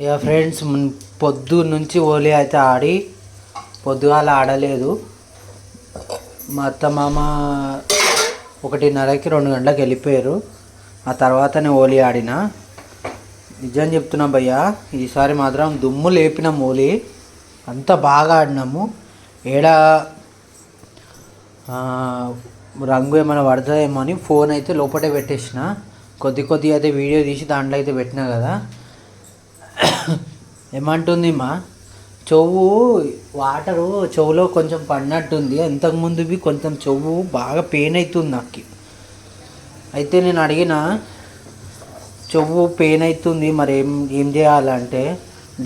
ఇక ఫ్రెండ్స్ పొద్దు నుంచి హోలీ అయితే ఆడి పొద్దుగాల ఆడలేదు. మా అత్త మామ ఒకటిన్నరకి రెండు గంటలకు వెళ్ళిపోయారు. ఆ తర్వాతనే హోలీ ఆడిన. నిజం చెప్తున్నా భయ్యా ఈసారి మాత్రం దుమ్ము లేపినాం హోలీ అంత బాగా ఆడినాము. ఏడ రంగు ఏమైనా పడుతుందేమో అని ఫోన్ అయితే లోపటే పెట్టేసిన. కొద్ది కొద్ది అయితే వీడియో తీసి దాంట్లో అయితే పెట్టినా కదా. ఏమంటుంది మా? చెవు వాటరు చెవులో కొంచెం పడినట్టుంది. ఇంతకుముందువి కొంచెం చెవు బాగా పెయిన్ అవుతుంది నాకు. అయితే నేను అడిగిన చెవు పెయిన్ అవుతుంది మరి ఏం ఏం చేయాలంటే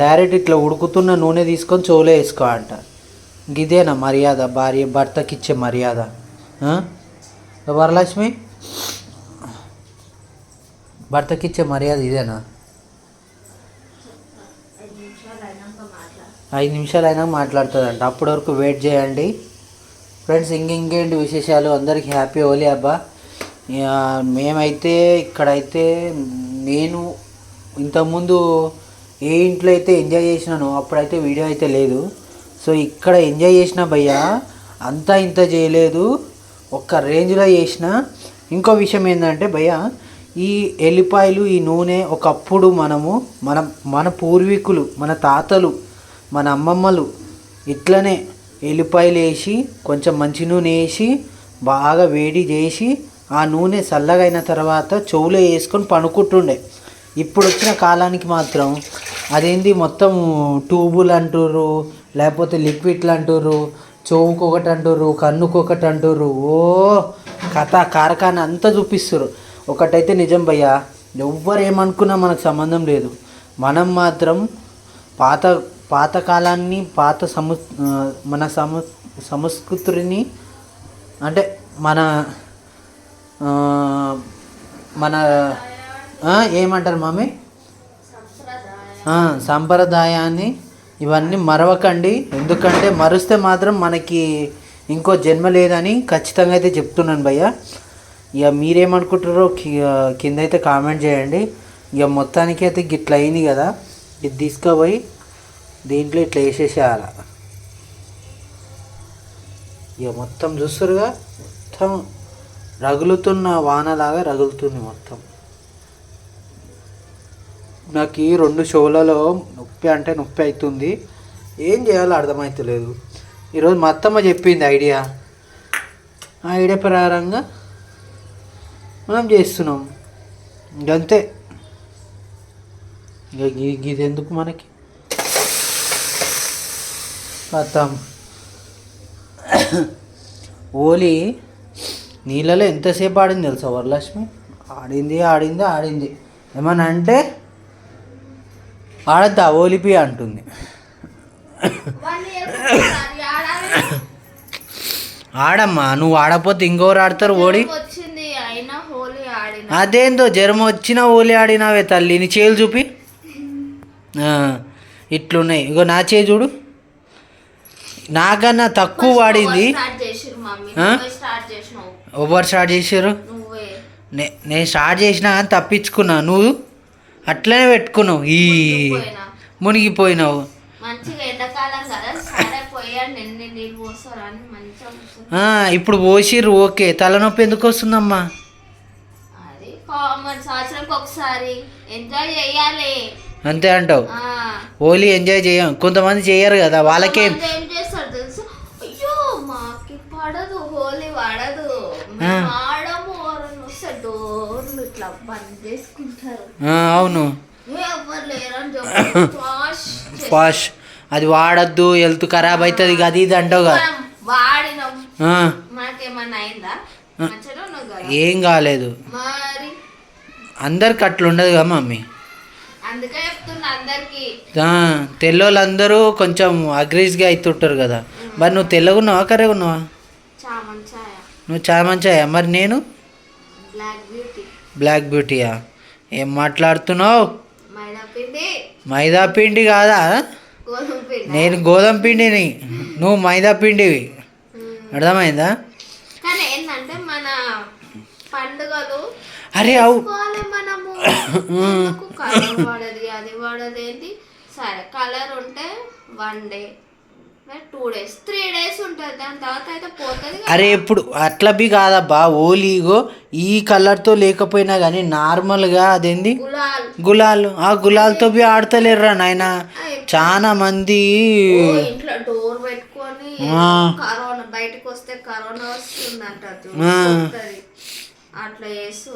డైరెక్ట్ ఇట్లా ఉడుకుతున్న నూనె తీసుకొని చెవులో వేసుకో అంట. ఇదేనా మర్యాద? భార్య భర్తకి ఇచ్చే మర్యాద వరలక్ష్మి? భర్తకి ఇచ్చే మర్యాద ఇదేనా? ఐదు నిమిషాలైనా మాట్లాడుతుందంట. అప్పటి వరకు వెయిట్ చేయండి. ఫ్రెండ్స్ ఇంకేంటి విశేషాలు? అందరికీ హ్యాపీ హోలీ అబ్బా. మేమైతే ఇక్కడైతే నేను ఇంతకుముందు ఏ ఇంట్లో అయితే ఎంజాయ్ చేసినానో అప్పుడైతే వీడియో అయితే లేదు. సో ఇక్కడ ఎంజాయ్ చేసిన భయ్యా అంతా ఇంత చేయలేదు. ఒక్క రేంజ్లో చేసిన. ఇంకో విషయం ఏంటంటే భయ్యా ఈ ఎల్లిపాయలు ఈ నూనె ఒకప్పుడు మనము మన మన పూర్వీకులు మన తాతలు మన అమ్మమ్మలు ఇట్లనే ఎల్లిపాయలు వేసి కొంచెం మంచి నూనె వేసి బాగా వేడి చేసి ఆ నూనె చల్లగైన తర్వాత చెవులో వేసుకొని పనుకుంటుండే ఇప్పుడు వచ్చిన కాలానికి మాత్రం అదేంది మొత్తం ట్యూబులు అంటుర్రు లేకపోతే లిక్విడ్లు అంటుర్రు చెవుకు ఒకటి అంటుర్రు కన్నుకు ఒకటి అంటుర్రు ఓ కథ కారకాన్ని అంతా చూపిస్తారు ఒకటైతే నిజం భయ్యా ఎవ్వరు ఏమనుకున్నా మనకు సంబంధం లేదు. మనం మాత్రం పాత పాత కాలాన్ని పాత సము మన సము సంస్కృతిని అంటే మన మన ఏమంటారు మమ్మీ సాంప్రదాయాన్ని సంప్రదాయాన్ని ఇవన్నీ మరవకండి. ఎందుకంటే మరుస్తే మాత్రం మనకి ఇంకో జన్మ లేదని ఖచ్చితంగా అయితే చెప్తున్నాను భయ్య. ఇక మీరేమనుకుంటారో కింద అయితే కామెంట్ చేయండి. ఇక మొత్తానికి అయితే గిట్ల అయింది కదా. ఇది తీసుకుపోయి దీంట్లో ఇట్లా వేసేసేయాల. ఇక మొత్తం చూస్తారుగా? మొత్తం రగులుతున్న వానలాగా రగులుతుంది మొత్తం. నాకు ఈ రెండు షోలలో నొప్పి అంటే నొప్పి అవుతుంది ఏం చేయాలో అర్థమవుతలేదు ఈరోజు మా అత్తమ్మ చెప్పింది ఐడియా. ఆ ఐడియా ప్రకారంగా మనం చేస్తున్నాం. ఇంకంతే. ఇక ఇది ఎందుకు మనకి? మొత్తం ఓలీ నీళ్ళలో ఎంతసేపు ఆడింది తెలుసా వరలక్ష్మి? ఆడింది ఆడింది ఆడింది. ఏమన్నా అంటే ఆడద్దా ఓలిపి అంటుంది. ఆడమ్మా నువ్వు ఆడపోతే ఇంకోరు ఆడతారు ఓడి అదేందో జ్వరం వచ్చినా ఓలి ఆడినావే తల్లి నీ చేలు చూపి. ఇట్లున్నాయి. ఇగో నా చేయి చూడు. నాకన్నా తక్కువ వాడింది? నువ్వే స్టార్ట్ చేసినావు. ఎవరు స్టార్ట్ చేసారు నేను స్టార్ట్ చేసినా కానీ తప్పించుకున్నా. నువ్వు అట్లనే పెట్టుకున్నావు. ఈ పోయినా మునిగిపోయినావు. ఇప్పుడు పోసిర్రు ఓకే. తలనొప్పి ఎందుకు వస్తుందమ్మా? అంతే అంటావు. హోలీ ఎంజాయ్ చేయం. కొంతమంది చేయరు కదా వాళ్ళకేం అవును. ఫాష్ అది వాడద్దు హెల్త్ ఖరాబ్ అవుతుంది అది ఇది అంటావు కదా. ఏం కాలేదు. అందరికి అట్లా ఉండదు కదా మమ్మీ. తెల్లోళ్ళందరూ కొంచెం అగ్రీస్గా అవుతుంటారు కదా. మరి నువ్వు తెల్లగున్నావా కర్రెగా ఉన్నావా నువ్వు చాలా మంచిగా మరి నేను? బ్లాక్ బ్యూటీ బ్లాక్ బ్యూటీయా ఏం మాట్లాడుతున్నావు? మైదా పిండి. కాదా? నేను గోధుమ పిండిని. నువ్వు మైదా పిండివి. అర్థమైందా? అరే అవు సరే కలర్ ఉంటే one day. Two days three days ఉంటుంది. దాని తర్వాత అయితే పోతుంది. అరే ఇప్పుడు అట్లా బి కాదబ్బా. ఓలీగో ఈ కలర్తో లేకపోయినా కానీ నార్మల్గా అదేంది? గులాల్. గులాల్. ఆ గులాల్తో బి ఆడతలేరురా నాయన. చాలా మంది ఇంట్లో డోర్ పెట్టుకొని. కరోనా బయటకు వస్తే కరోనా. వస్తది. అట్లా చేస్తూ.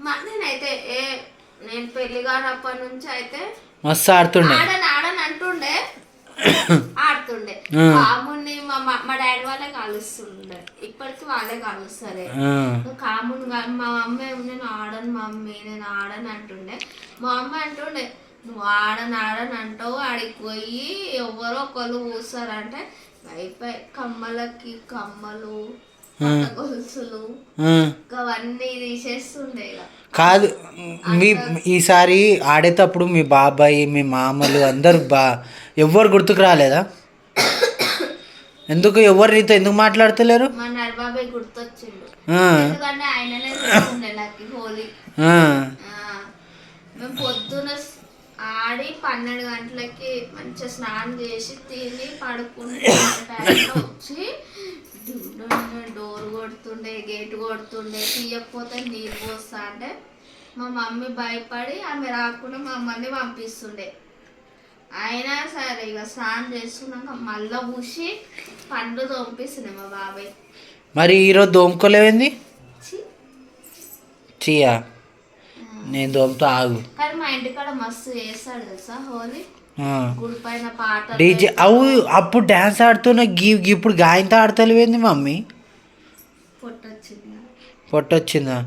మ- నేనైతే ఏ నేను పెళ్ళి కానప్పటి నుంచి అయితే మస్తు ఆడుతుండే. ఆడని ఆడని అంటుండే. ఆడుతుండే. కాముని మా మా మా డాడీ వాళ్ళే కాలుస్తుండే. ఇప్పటికి వాళ్ళే కాలుస్తారే. కాముని మా మమ్మీ ఏమో నేను ఆడను మమ్మీ నేను ఆడను అంటుండే. మా అమ్మ అంటుండే నువ్వు ఆడని ఆడని అంటావు. ఆడికి పోయి ఎవరో ఒకళ్ళు కూస్తారంటే అయిపోయి కమ్మలకి కమ్మలు గొలుసులు ఆ. అవన్నీ తీసేస్తుండే ఇక కాదు మీ ఈసారి ఆడేటప్పుడు మీ బాబాయ్ మీ మామలు అందరు బా ఎవ్వరు గుర్తుకు రాలేదా? ఎందుకు ఎవరు నీతో ఎందుకు మాట్లాడతలేరు? పొద్దున ఆడి పన్నెండు గంటలకి మంచిగా స్నానం చేసి తిని పడుకుంటే టైంలో వచ్చి డోర్ కొడుతుండే గేట్ కొడుతుండే తీయకపోతే నీళ్ళు పోస్తా అంటే మా మమ్మీ భయపడి ఆమె రాకుండా మమ్మల్ని పంపిస్తుండే. అయినా సరే ఇక స్నానం చేసుకున్నాక మళ్ళా పూసి పండ్లు తోంపిస్తుండే మా బాబాయ్. మరి ఈరోజు దోముకోలేవేంది. చీయా నేను దోమతో ఆగు. కానీ మా ఇంటికాడ మస్తు చేస్తాడు తెలుసా హోలీ? గుడి పైన పాటలు డీజే అవు అప్పుడు డ్యాన్స్ ఆడుతున్న గీ ఇప్పుడు గాయంతో ఆడతలేవేంది మమ్మీ? పొట్టొచ్చింది. పొట్టొచ్చిందా?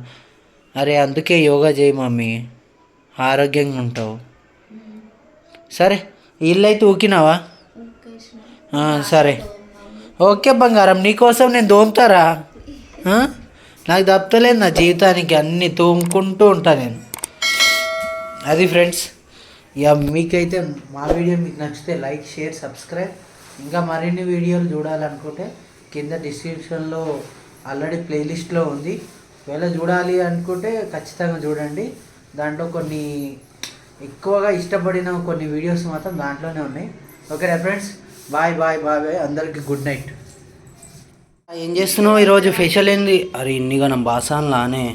అరే అందుకే యోగా చేయి మమ్మీ. ఆరోగ్యంగా ఉంటావు. సరే ఇల్లు అయితే ఊకినావా సరే. ఓకే బంగారం నీకోసం నేను దోముతారా? నాకు తప్పలేదు నా జీవితానికి అన్నీ తోముకుంటూ ఉంటా నేను. అది ఫ్రెండ్స్ ఇక మీకైతే మా వీడియో మీకు నచ్చితే లైక్ షేర్ సబ్స్క్రైబ్. ఇంకా మరిన్ని వీడియోలు చూడాలనుకుంటే కింద డిస్క్రిప్షన్లో ఆల్రెడీ ప్లేలిస్ట్లో ఉంది. ఒకవేళ చూడాలి అనుకుంటే ఖచ్చితంగా చూడండి. దాంట్లో కొన్ని ఎక్కువగా ఇష్టపడిన కొన్ని వీడియోస్ మాత్రం దాంట్లోనే ఉన్నాయి. Okay friends? Bye bye bye bye. అందరికీ గుడ్ నైట్ ఏం చేస్తున్నావు ఈరోజు? ఫెషల్ ఏంది? అరే ఇన్నిగా నా బాసాన్లానే.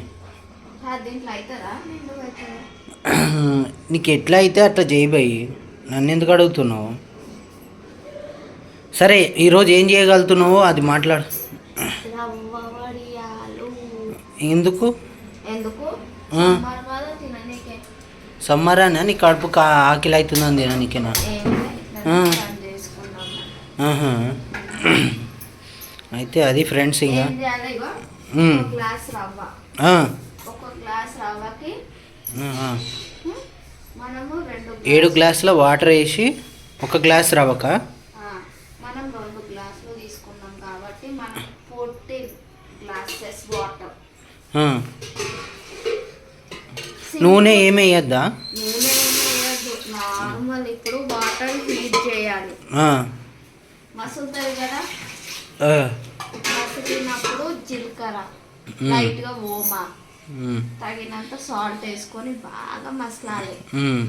ఆ, దీంట్లో అవుతుందా నీకు ఎట్లా అయితే అట్లా చేయబోయి నన్ను ఎందుకు అడుగుతున్నావు? సరే ఈరోజు ఏం చేయగలుగుతున్నావో అది మాట్లాడు. ఎందుకు? సమ్మర్ అని నీ కడుపు కా ఆకలి అవుతుందని తిననీకేనా. అయితే అది ఫ్రెండ్స్ ఇంకా. గ్లాస్ రవ్వ. ఒక గ్లాస్ రవ్వకి మనము రెండు ఏడు గ్లాసుల వాటర్ వేసి ఒక గ్లాస్ రవ్వక? మనం రెండు గ్లాసులు తీసుకున్నాం కాబట్టి మనం ఫోర్టీన్ గ్లాసెస్ వాటర్. నూనె ఏమి వేయద్దా నూనె వేయద్దు నార్మల్ ఇప్పుడు వాటర్ హీట్ చేయాలి. ఆ, మసులుతుంది కదా? ఆ. మసిలినప్పుడు జీలకర్ర లైట్గా ఓమా. తగినంత సాల్ట్ వేసుకొని బాగా మసలాలి.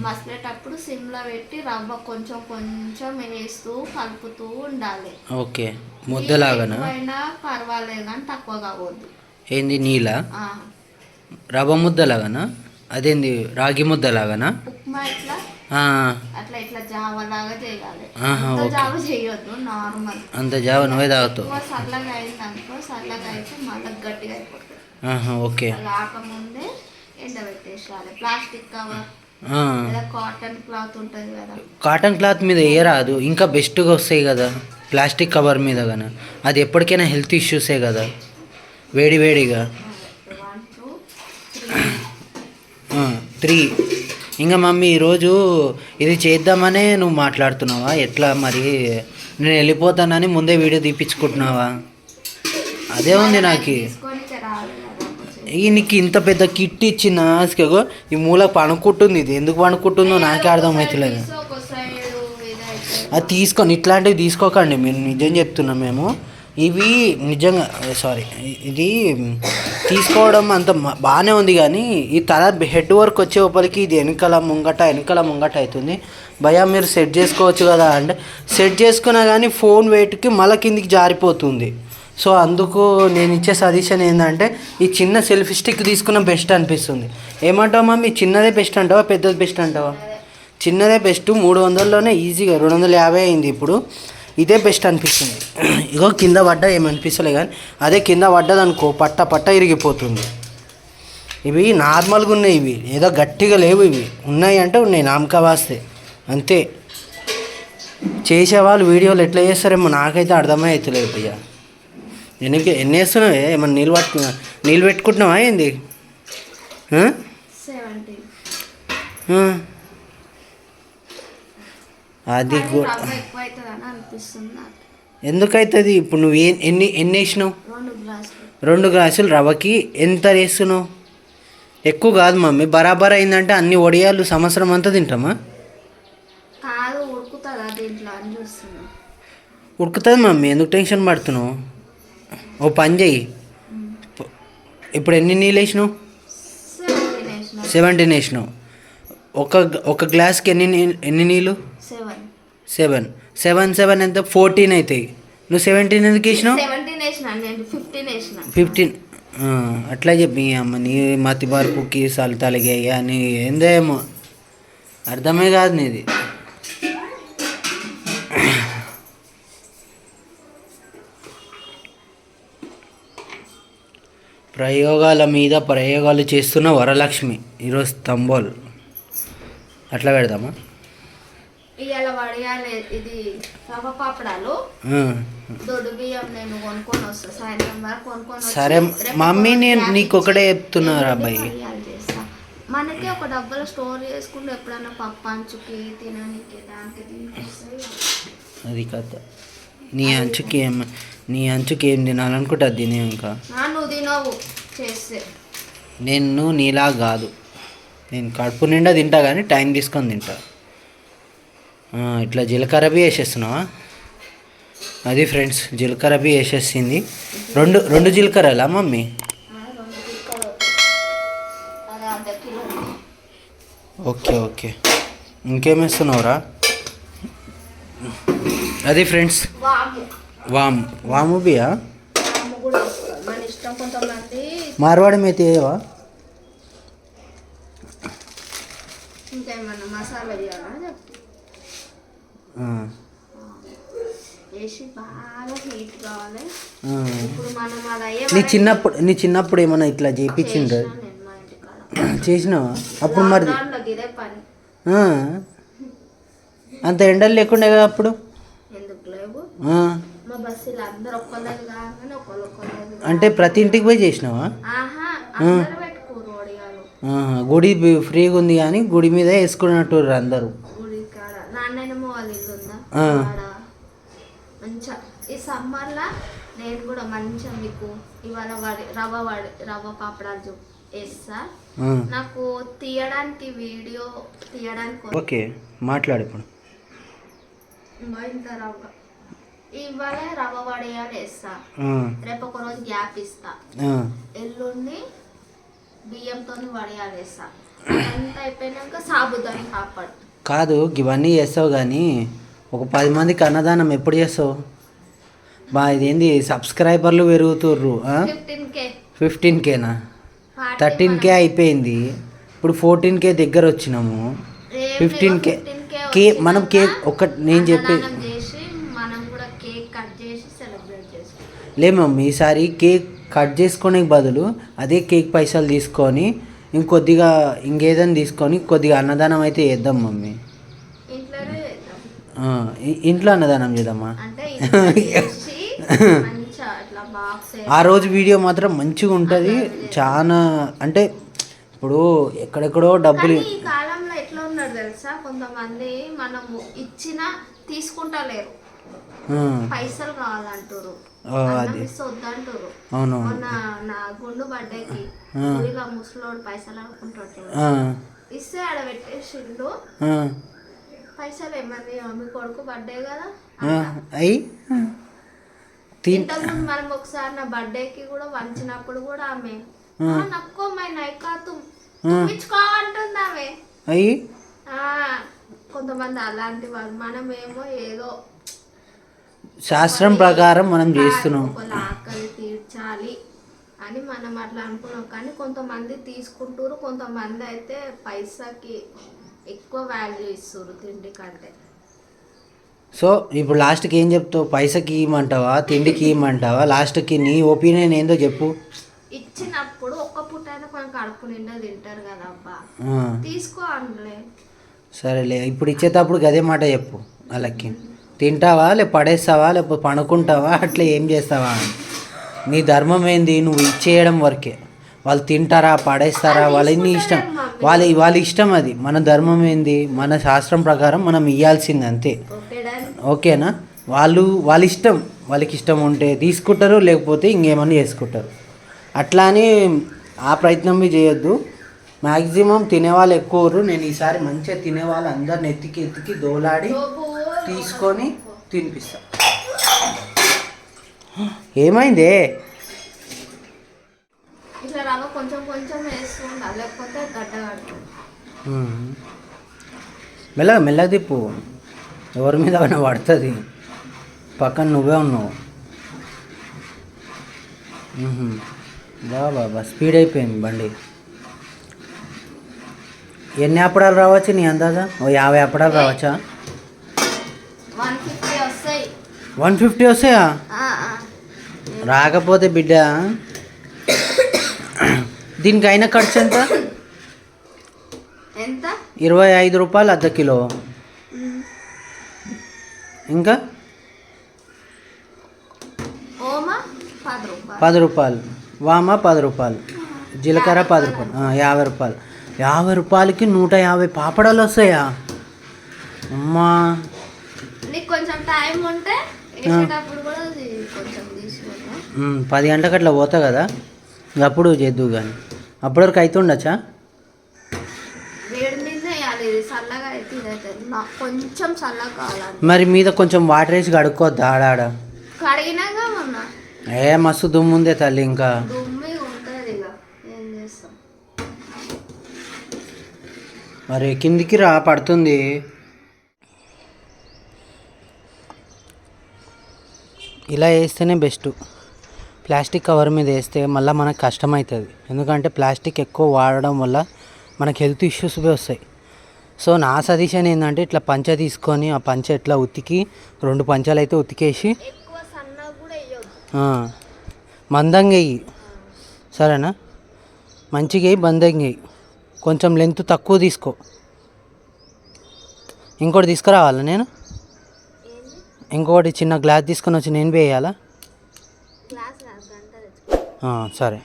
మసలేటప్పుడు సిమ్లో పెట్టి రవ్వ కొంచెం కొంచెం వేస్తూ కలుపుతూ ఉండాలి. ఓకే. ముద్దలాగానా? అయినా పర్వాలేదు కానీ తక్కువ కావద్దు ఏంది నీళ్ళ రవ్వ ముద్దలాగానా? అదేంది రాగి ముద్దలాగానా? ఉప్మా ఇట్లా అట్లా ఇట్లా జావలాగా చేయాలి. జావ చేయొద్దు నార్మల్. అంత జావ నువ్వే తాగుతావు. ఎక్కువ చల్లగా అయింది అనుకో చల్లగా అయితే మళ్ళీ గట్టిగా అయిపోతుంది. ఓకే. రాకముందే ప్లాస్టిక్ కవర్ కాటన్ క్లాత్ ఉంటుంది కదా. కాటన్ క్లాత్ మీద వేయరాదు ఇంకా బెస్ట్గా వస్తాయి కదా ప్లాస్టిక్ కవర్ మీద కానీ అది ఎప్పటికైనా హెల్త్ ఇష్యూసే కదా. వేడి వేడిగా. త్రీ. ఇంకా మమ్మీ ఈరోజు ఇది చేద్దామనే నువ్వు మాట్లాడుతున్నావా? ఎట్లా మరి? నేను వెళ్ళిపోతానని ముందే వీడియో తీపించుకుంటున్నావా అదే ఉంది నాకు. రాదు కదా నీకు ఇంత పెద్ద కిట్ ఇచ్చిన ఈ మూల పనుకుంటుంది ఇది. ఎందుకు పనుకుంటుందో నాకే అర్థమవుతలేదు అది తీసుకొని ఇట్లాంటివి తీసుకోకండి. మీరు నిజం చెప్తున్నాం మేము. ఇవి నిజంగా సారీ. ఇది తీసుకోవడం అంత బాగానే ఉంది కానీ ఈ తల హెడ్ వర్క్ వచ్చే లోపలికి ఇది వెనకాల ముంగట వెనకాల ముంగట అవుతుంది. భయా మీరు సెట్ చేసుకోవచ్చు కదా? అంటే సెట్ చేసుకున్నా కానీ ఫోన్ వెయిట్కి మళ్ళీ కిందికి జారిపోతుంది. సో అందుకు నేను ఇచ్చే సజెషన్ ఏంటంటే ఈ చిన్న సెల్ఫీ స్టిక్ తీసుకున్న బెస్ట్ అనిపిస్తుంది. ఏమంటావా మమ్మీ చిన్నదే బెస్ట్ అంటావా పెద్దది బెస్ట్ అంటావా? చిన్నదే బెస్ట్ మూడు వందల్లోనే ఈజీగా రెండు వందల యాభై అయింది ఇప్పుడు. ఇదే బెస్ట్ అనిపిస్తుంది. ఇగో కింద పడ్డ ఏమనిపిస్తలే కానీ అదే కింద పడ్డదనుకో పట్ట పట్ట ఇరిగిపోతుంది. ఇవి నార్మల్గా ఉన్నాయి ఇవి. ఏదో గట్టిగా లేవు ఇవి. ఉన్నాయి అంటే ఉన్నాయి నామకా వాస్తే. అంతే. చేసేవాళ్ళు వీడియోలు ఎట్లా చేస్తారేమో నాకైతే అర్థమే అయ్యా. ఎన్ని ఎన్ని వేస్తున్నావే ఏమన్నా నీళ్ళు పట్టుకున్నా నీళ్ళు పెట్టుకుంటున్నావా ఏంది. అది ఎందుకైతుంది? ఇప్పుడు నువ్వు ఎన్ని ఎన్ని వేసినావు రెండు గ్లాసులు. రవ్వకి ఎంత వేస్తున్నావు? ఎక్కువ కాదు మమ్మీ. బరాబర్ అయిందంటే అన్ని వడియాలు సంవత్సరం అంతా తింటామా? ఉడుకుతుంది మమ్మీ. ఎందుకు టెన్షన్ పడుతున్నావు? ఓ పని చెయ్యి. ఇప్పుడు ఎన్ని నీళ్ళు వేసినావు? సెవెంటీన్ వేసిన సెవెంటీన్ వేసినావు. ఒక ఒక గ్లాస్కి ఎన్ని ఎన్ని నీళ్ళు? సెవెన్. సెవెన్. సెవెన్ ఎంత? ఫోర్టీన్ అవుతాయి నువ్వు సెవెంటీన్ ఎందుకు వేసినావు? ఫిఫ్టీన్ అట్లా చెప్పి అమ్మ నీ మతి మార్పుకి సలు తలిగాయి అని ఏందేమో. అర్థమే కాదు నీది. ప్రయోగాల మీద ప్రయోగాలు చేస్తున్న వరలక్ష్మి. ఈరోజు స్తంభోల్. అట్లా పెడదామా? ఇవాళ వడియాలి ఇది రవ్వ పాపడాలు ఆ. దొడ్డు బియ్యం నేను కొనుక్కొని వస్తా సాయంత్రం వరకు కొనుక్కొని సరే మమ్మీ నేను నీకు ఒకటే చెప్తున్నారు అబ్బాయి? మనకి ఒక డబ్బులో స్టోర్ చేసుకుంటే ఎప్పుడైనా పప్పు అంచుకి తినడానికి దానికి అది కథ. నీ అంచుకి ఏం నీ అంచుకి ఏం తినాలనుకుంటే అది తినే ఇంకా. ఆ, నువ్వు తినవు చేస్తే. నేను నీలా కాదు. నేను కడుపు నిండా తింటా కానీ టైం తీసుకొని తింటా. ఇట్లా జీలకర్ర బి వేసేస్తున్నావా? అది ఫ్రెండ్స్ జీలకర్ర బి వేసేసింది. రెండు రెండు జీలకర్రలా మమ్మీ? Okay okay. ఇంకేం వేస్తున్నావురా? అది ఫ్రెండ్స్. వాము. వామ్. బియా మార్వాడి మేతి ఏవా? నీ చిన్నప్పుడు నీ చిన్నప్పుడు ఏమన్నా ఇట్లా చేయించిండ్రు చేసినావా? అప్పుడు మరి. అంత ఎండలు లేకుండే కదా అప్పుడు? అంటే ప్రతి ఇంటికి పోయి చేసినావా? గుడి ఫ్రీగా ఉంది కానీ గుడి మీద వేసుకున్నట్టు అందరూ. ఈ సమ్మర్లో నేను కూడా మంచిగా మీకు ఇవాళ వడి రవ్వ వడి రవ్వ పాపడాలు చూ వేస్తా. ఆ. నాకు తీయడానికి వీడియో తీయడానికి ఓకే మాట్లాడు ఇప్పుడు. ఇంత రవ్వ. ఇవాళ రవ్వ వడియాలు వేస్తా. రేపు ఒక రోజు గ్యాప్ ఇస్తా. ఎల్లుండి బియ్యంతో వడియాలు వేస్తా. అంతా అయిపోయినాక సాబుదాని పాపడ్ కాదు ఇవన్నీ చేస్తావు కానీ ఒక పది మందికి అన్నదానం ఎప్పుడు చేస్తావు? బా ఇదేంది సబ్స్క్రైబర్లు పెరుగుతుర్రు ఫిఫ్టీన్ కే. కేనా? థర్టీన్ కే అయిపోయింది. ఇప్పుడు ఫోర్టీన్ కే దగ్గర వచ్చినాము. ఫిఫ్టీన్ కే. కే మనం కేక్ ఒక నేను చెప్పే చేసి మనం కూడా కేక్ కట్ చేసి సెలబ్రేట్ చేసుకుంటాం లే మమ్మీ ఈసారి కేక్ కట్ చేసుకునే బదులు అదే కేక్ పైసలు తీసుకొని ఇంకొద్దిగా ఇంకేదైనా తీసుకొని కొద్దిగా అన్నదానం అయితే చేద్దాం మమ్మీ. ఇంట్లో అన్నదానం చేద్దామా? ఆ రోజు వీడియో మాత్రం మంచిగా ఉంటుంది. చాలా అంటే ఇప్పుడు ఎక్కడెక్కడో డబ్బులు కానీ ఈ కాలంలో ఎట్లా ఉన్నాడు తెలుసా? కొంతమంది మనము ఇచ్చిన తీసుకుంటా లేరు ఆ, పైసలు కావాలంటారు అది. అవును. ఇస్తే ఆడ పెట్టేసిండు. పైసలు ఏమని మీ కొడుకు బర్త్డే కదా? అయ్యి ఇంతకుముందు మనం ఒకసారి నా బర్త్డేకి కూడా వంచినప్పుడు కూడా ఆమె నక్కోమై నైకాతు తుమ్మించుకో అంటుందామే అయ్యి ఆ, కొంతమంది అలాంటి వాళ్ళు మనమేమో ఏదో శాస్త్రం ప్రకారం మనం చేస్తున్నాం. ఆకలి తీర్చాలి అని మనం అట్లా అనుకున్నాం. కానీ కొంతమంది తీసుకుంటారు కొంతమంది అయితే పైసాకి ఎక్కువ వాల్యూ ఇస్తారు తిండి కంటే. సో ఇప్పుడు లాస్ట్కి ఏం చెప్తావు? పైసకి ఇవ్వమంటావా తిండికి ఇవ్వమంటావా లాస్ట్కి నీ ఒపీనియన్ ఏందో చెప్పు. ఇచ్చినప్పుడు ఒక్క పూట అయినా కొంచెం కడుపు నిండా తింటారు కదా అబ్బా. తీసుకో సరేలే ఇప్పుడు ఇచ్చేటప్పుడు గదే మాట చెప్పు వాళ్ళకి తింటావా? లేక పడేస్తావా? లేకపోతే పడుకుంటావా అట్లా ఏం చేస్తావా? అని. నీ ధర్మం ఏంది? నువ్వు ఇచ్చేయడం వరకే. వాళ్ళు తింటారా? పడేస్తారా? వాళ్ళ నీ ఇష్టం. వాళ్ళ వాళ్ళ ఇష్టం అది. మన ధర్మం ఏంది? మన శాస్త్రం ప్రకారం మనం ఇవ్వాల్సింది అంతే. ఓకేనా? వాళ్ళు వాళ్ళ ఇష్టం. వాళ్ళకి ఇష్టం ఉంటే తీసుకుంటారు లేకపోతే ఇంకేమన్నా చేసుకుంటారు. అట్లా అని ఆ ప్రయత్నం చేయొద్దు. మ్యాక్సిమం తినేవాళ్ళు ఎక్కువరు నేను ఈసారి మంచిగా తినేవాళ్ళు అందరిని ఎత్తికి ఎత్తికి దోలాడి తీసుకొని తినిపిస్తా. ఏమైందే? కొంచెం కొంచెం లేకపోతే మ్మ్. మెల్లగా మెల్లగా తిప్పు. ఎవరి మీద అయినా పడుతుంది. పక్కన నువ్వే ఉన్నావు. బాబా స్పీడ్ అయిపోయింది బండి. ఎన్ని అప్పడాలు రావచ్చు నీ అందాజా? ఓ యాభై అప్పడాలు రావచ్చా? వన్ ఫిఫ్టీ వస్తాయి. రాకపోతే బిడ్డ. దీనికి అయిన ఖర్చు ఎంత? ఇరవై ఐదు రూపాయలు అర్ధ కిలో. ఇంకా? పది రూపాయలు. వామ పది రూపాయలు. జీలకర్ర పది రూపాయలు. యాభై రూపాయలు. యాభై రూపాయలకి నూట యాభై పాపడాలు వస్తాయా? అమ్మా. నీకు కొంచెం టైం ఉంటే పది గంటలకు అట్లా పోతా కదా? అప్పుడు చేద్దు కానీ. అప్పటి వరకు అవుతుండొచ్చా నాకు కొంచెం మరి మీద కొంచెం వాటర్ వేసి కడుక్కోవద్దా? ఆడాడ ఏ మస్తు దుమ్ము ఉందే తల్లి ఇంకా దుమ్మి ఉంటుంది ఇక ఏం చేస్తాం మరి కిందికి రా పడుతుంది. ఇలా వేస్తేనే బెస్ట్. ప్లాస్టిక్ కవర్ మీద వేస్తే మళ్ళీ మనకు కష్టమవుతుంది ఎందుకంటే ప్లాస్టిక్ ఎక్కువ వాడడం వల్ల మనకు హెల్త్ ఇష్యూస్ వస్తాయి. సో నా సజెషన్ ఏంటంటే ఇట్లా పంచ తీసుకొని ఆ పంచ ఇట్లా ఉతికి రెండు పంచాలు అయితే ఉతికేసి ఎక్కువ సన్నగా కూడా వేయొద్దు. ఆ, మందంగా వెయ్యి సరేనా? మంచిగా వెయ్యి బందంగా వెయ్యి కొంచెం లెంత్ తక్కువ తీసుకో. ఇంకోటి తీసుకురావాలా నేను? ఇంకోటి చిన్న గ్లాస్ తీసుకొని వచ్చి నేను వేయాలా? సరే.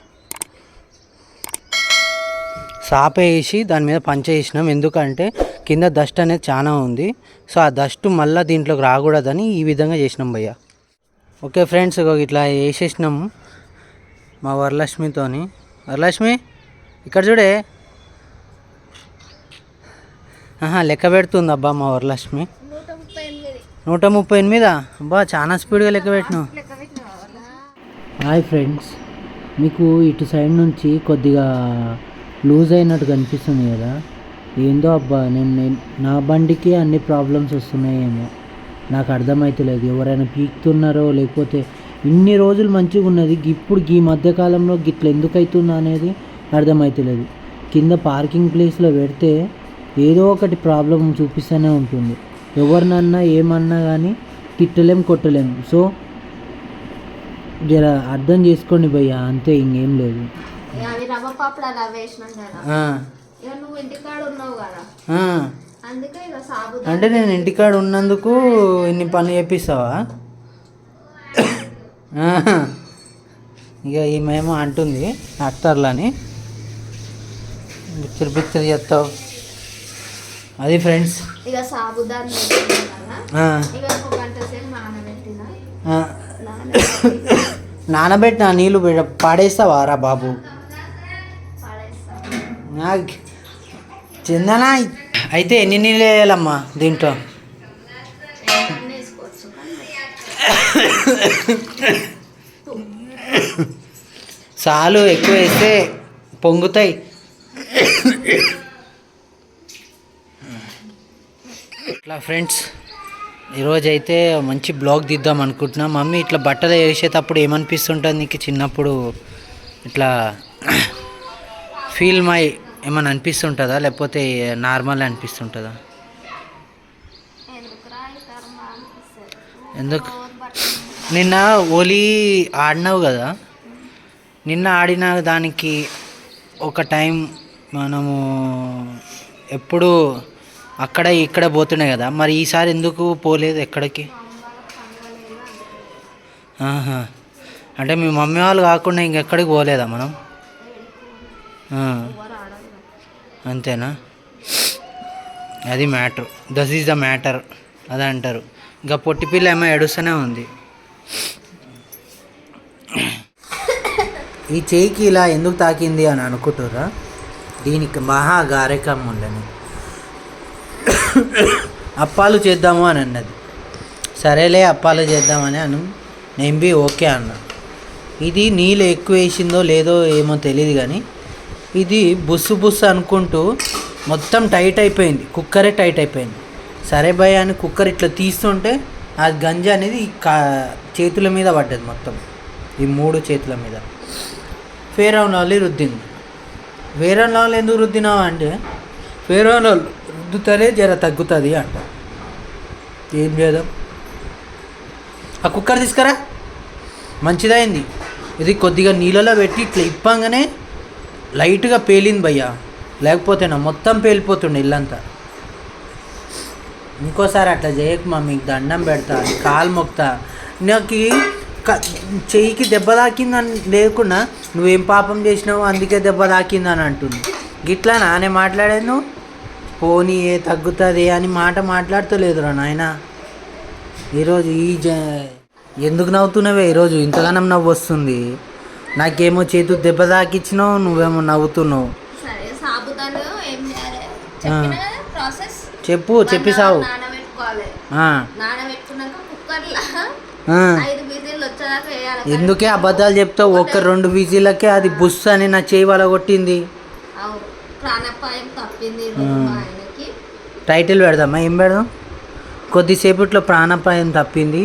సాప వేసి దాని మీద పంచ వేసినాం. ఎందుకంటే కింద డస్ట్ అనేది చాలా ఉంది. సో ఆ డస్ట్ మళ్ళీ దీంట్లోకి రాకూడదని ఈ విధంగా చేసినాం భయ్య. ఓకే ఫ్రెండ్స్ ఇట్లా వేసేసినాము మా వరలక్ష్మితోని. వరలక్ష్మి ఇక్కడ చూడే? లెక్క పెడుతుంది అబ్బా మా వరలక్ష్మి. నూట ముప్పై ఎనిమిదా. అబ్బా చాలా స్పీడ్గా లెక్క పెట్టినావు. పెట్టిన హాయ్ ఫ్రెండ్స్ మీకు ఇటు సైడ్ నుంచి కొద్దిగా లూజ్ అయినట్టు కనిపిస్తుంది కదా. ఏందో అబ్బా నేను నా బండికి అన్ని ప్రాబ్లమ్స్ వస్తున్నాయేమో. నాకు అర్థమవుతలేదు ఎవరైనా పీక్తున్నారో లేకపోతే ఇన్ని రోజులు మంచిగా ఉన్నది ఇప్పుడు ఈ మధ్యకాలంలో గిట్ల ఎందుకు అవుతుందో అనేది అర్థమవుతలేదు కింద పార్కింగ్ ప్లేస్లో పెడితే ఏదో ఒకటి ప్రాబ్లం చూపిస్తూనే ఉంటుంది. ఎవరినన్నా ఏమన్నా కానీ తిట్టలేం కొట్టలేం. సో జర అర్థం చేసుకోండి భయ్య అంతే ఇంకేం లేదు. అవి రవ్వ పాపడు అలా వేసినాం కదా. ఆ, ఇక నువ్వు ఇంటికాడ ఉన్నావు కదా. ఆ. అందుకే ఇక సాబు అంటే నేను ఇంటికాడ ఉన్నందుకు ఇన్ని పనులు చేపిస్తావా. ఇక ఈమెమో అంటుంది డాక్టర్లని బిచ్చర్ బిచ్చర్ చేస్తావు. అది ఫ్రెండ్స్ ఇక ఒక గంట సేపు నానబెట్టిన? నీళ్ళు పె- పాడేస్తావా రా బాబు? నాకు చందనా అయితే ఎన్ని నీళ్ళు వేయాలమ్మా దీంట్లో? చాలు ఎక్కువ వేస్తే పొంగుతాయి. ఇట్లా ఫ్రెండ్స్ ఈరోజు అయితే మంచి బ్లాగ్ తీద్దాం అనుకుంటున్నా. మమ్మీ ఇట్లా బట్టలు వేసేటప్పుడు ఏమనిపిస్తుంటుంది నీకు చిన్నప్పుడు? ఇట్లా ఫీల్ మై ఏమైనా అనిపిస్తుంటుందా? లేకపోతే నార్మల్ అనిపిస్తుంటుందా? ఎందుకు నిన్న హోలీ ఆడినావు కదా? నిన్న ఆడిన దానికి ఒక టైం మనము ఎప్పుడు అక్కడ ఇక్కడ పోతున్నాయి కదా. మరి ఈసారి ఎందుకు పోలేదు ఎక్కడికి? ఆహా. అంటే మీ మమ్మీ వాళ్ళు కాకుండా ఇంకెక్కడికి పోలేదా మనం? అంతేనా? అది matter. This is the matter అది అంటారు. ఇంకా పొట్టి పిల్ల ఏమో ఏడుస్తూనే ఉంది. ఈ చేయికి ఇలా ఎందుకు తాకింది అని అనుకుంటురా దీనికి మహా కార్యక్రమం ఉండని అప్పాలు చేద్దాము అని అన్నది. సరేలే అప్పాలు చేద్దామని అను. నేను బి ఓకే అన్నా. ఇది నీళ్ళు ఎక్కువ వేసిందో లేదో ఏమో తెలియదు కానీ ఇది బుస్సు బుస్సు అనుకుంటూ మొత్తం టైట్ అయిపోయింది. కుక్కరే టైట్ అయిపోయింది. సరే భయ్ అని కుక్కర్ ఇట్లా తీస్తుంటే ఆ గంజ అనేది కా చేతుల మీద పడ్డది మొత్తం. ఈ మూడు చేతుల మీద. ఫేర్ అండ్ రుద్దింది ఫేర్ వాళ్ళు ఎందుకు రుద్దినావు అంటే ఫేర్ వాళ్ళు రుద్దుతనే జర తగ్గుతుంది అంట. ఏం చేద్దాం? ఆ కుక్కర్ తీసుకురా. మంచిదైంది. ఇది కొద్దిగా నీళ్ళలో పెట్టి ఇట్లా ఇప్పంగానే లైట్గా పేలింది భయ్యా. లేకపోతే నా మొత్తం పేలిపోతుండే ఇల్లంతా. ఇంకోసారి అట్లా చేయకు మా మీకు దండం పెడతా కాలు మొక్తా. నాకు చెయ్యికి దెబ్బ తాకిందని లేకుండా నువ్వేం పాపం చేసినావు అందుకే దెబ్బ తాకిందని అంటుంది. గిట్లా నానే మాట్లాడాను పోనీ ఏ తగ్గుతుంది అని మాట మాట్లాడుతలేదురా నాయన. ఈరోజు ఈ జ ఎందుకు నవ్వుతున్నావే? ఈరోజు ఇంతగానం నవ్వు వస్తుంది నాకేమో చేతు దెబ్బ తాకిచ్చినావు నువ్వేమో నవ్వుతున్నావు. చెప్పు చెప్పి సావు ఎందుకే అబద్ధాలు చెప్తావు? ఒక రెండు విజీలకే అది బుస్ అని నా చేయి వల కొట్టింది. అవును ప్రాణాపాయం టైటిల్ పెడదామా? ఏం పెడదాం? కొద్దిసేపట్లో ప్రాణాపాయం తప్పింది.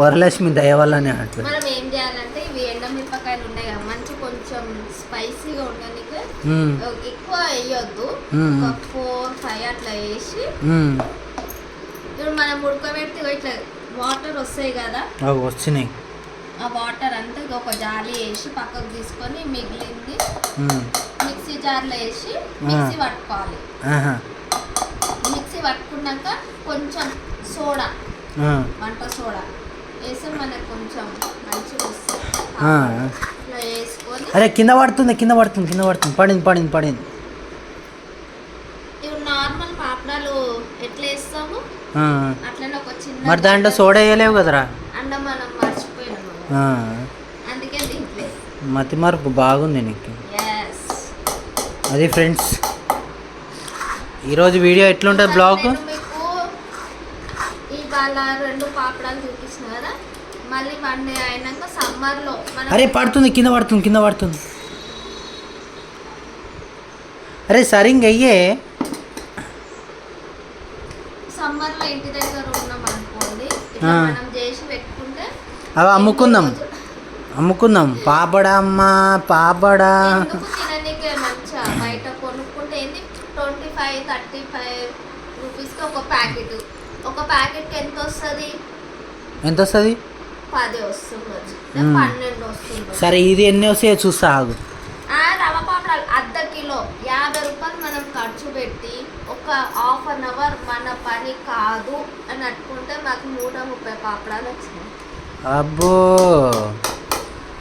వరలక్ష్మి దయ వల్లనే అంటుంది మనం ఏం చేయాలంటే ఇవి ఎండమిరపకాయలు ఉన్నాయి కదా మంచి కొంచెం స్పైసీగా ఉండడానికి ఎక్కువ వేయొద్దు. ఫోర్ ఫైవ్ అట్లా వేసి. ఇప్పుడు మనం ఉడకబెడితే ఇట్లా వాటర్ వస్తాయి కదా. వచ్చినాయి. ఆ వాటర్ అంతా ఒక జాలి వేసి పక్కకు తీసుకొని మిగిలింది. మిక్సీ జార్లో వేసి మిక్సీ పట్టుకోవాలి. మిక్సీ పట్టుకున్నాక కొంచెం సోడా వంట సోడా వేసి మనకు కొంచెం మంచిగా వస్తుంది. వేసుకొని అరే కింద పడుతుంది కింద పడుతుంది కింద పడుతుంది. పడింది పడింది పడింది. నార్మల్ పాపడాలు ఎట్లా వేస్తాము. అట్లనే ఒక చిన్న మరి దాంట్లో సోడా వేయలేవు కదరా? అండ మనం మర్చిపోయినాము. అందుకే మతి మార్పు బాగుంది నీకు. అది ఫ్రెండ్స్. ఈరోజు వీడియో ఎట్లుంటుంది బ్లాగ్? నేను మీకు ఇవాళ రెండు పాపడాలు చూపించిన కదా? మళ్ళీ వన్ డే అయినాక సమ్మర్లో మనం అరే పడుతుంది కింద పడుతుంది కింద పడుతుంది. అరే సరింగ్ అయ్యే. సమ్మర్లో ఇంటి దగ్గర ఉన్నాం అనుకోండి. ఇట్లా ఆ. మనం చేసి పెట్టుకుంటే అవి అమ్ముకుందాం. అమ్ముకుందాం. పాపడా అమ్మ పాపడా ఎందుకు తిననీకే మంచిగా బయట కొనుక్కుంటే ఏంది ట్వంటీ ఫైవ్ థర్టీ ఫైవ్ రూపీస్కి ఒక ప్యాకెట్. ఒక ప్యాకెట్ ఎంత వస్తుంది ఎంత వస్తుంది పది మ్మ్. పన్నెండు సరే ఇది ఎన్ని వస్తాయో చూస్తా ఆగు. రవ్వ పాపడాలు. అర్ధ కిలో. యాభై రూపాయలు మనం ఖర్చు పెట్టి ఒక హాఫ్ అన్ అవర్ మన పని కాదు అని అనుకుంటే మాకు నూట ముప్పై పాపడాలు వచ్చినాయి. అబ్బో!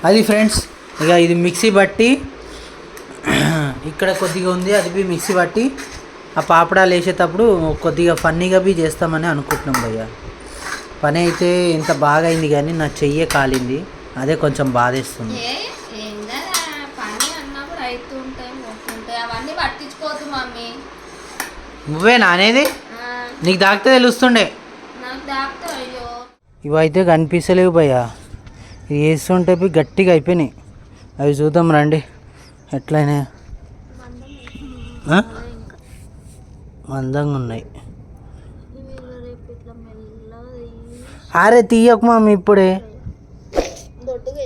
అది ఫ్రెండ్స్ ఇక ఇది మిక్సీ బట్టి ఇక్కడ కొద్దిగా ఉంది అది మిక్సీ బట్టి. ఆ పాపడాలు వేసేటప్పుడు కొద్దిగా ఫన్నీగా బి చేస్తామని అనుకుంటున్నాం భయ్య. పని అయితే ఇంత బాగా అయింది కానీ నా చెయ్యే కాలింది. అదే కొంచెం బాధేస్తుంది. నువ్వే నానేది నీకు దాకితే తెలుస్తుండే. ఇవైతే కనిపిస్తలేవు భయ్య. ఇది వేస్తుంటే గట్టిగా అయిపోయినాయి. అవి చూద్దాం రండి. ఎట్లయినా. మందంగా ఉన్నాయి అరే తీయకు మామ ఇప్పుడే. దొడ్డుగా